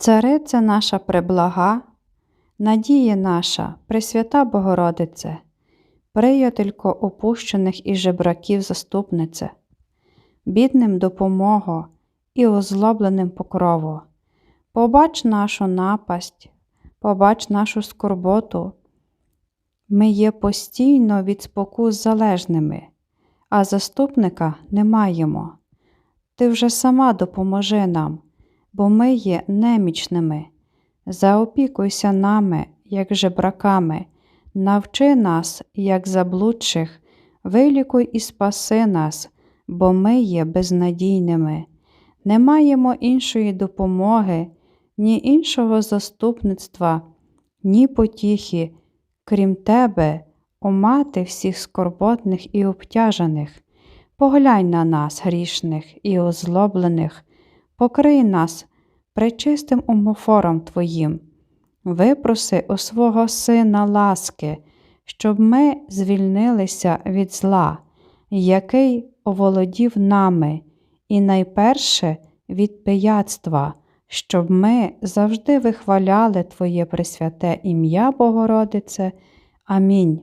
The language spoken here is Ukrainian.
Царице наша преблага, надія наша, Пресвята Богородице, приятелько опущених і жебраків заступнице, бідним допомого і озлобленим покрову. Побач нашу напасть, побач нашу скорботу. Ми є постійно від спокус залежними, а заступника не маємо. Ти вже сама допоможи нам, бо ми є немічними. Заопікуйся нами, як жебраками, навчи нас, як заблудших, вилікуй і спаси нас, бо ми є безнадійними. Не маємо іншої допомоги, ні іншого заступництва, ні потіхи, крім тебе, о мати всіх скорботних і обтяжених. Поглянь на нас, грішних і озлоблених, покрий нас пречистим умофором Твоїм, випроси у свого Сина ласки, щоб ми звільнилися від зла, який оволодів нами, і найперше від пияцтва, щоб ми завжди вихваляли Твоє пресвяте ім'я, Богородице. Амінь.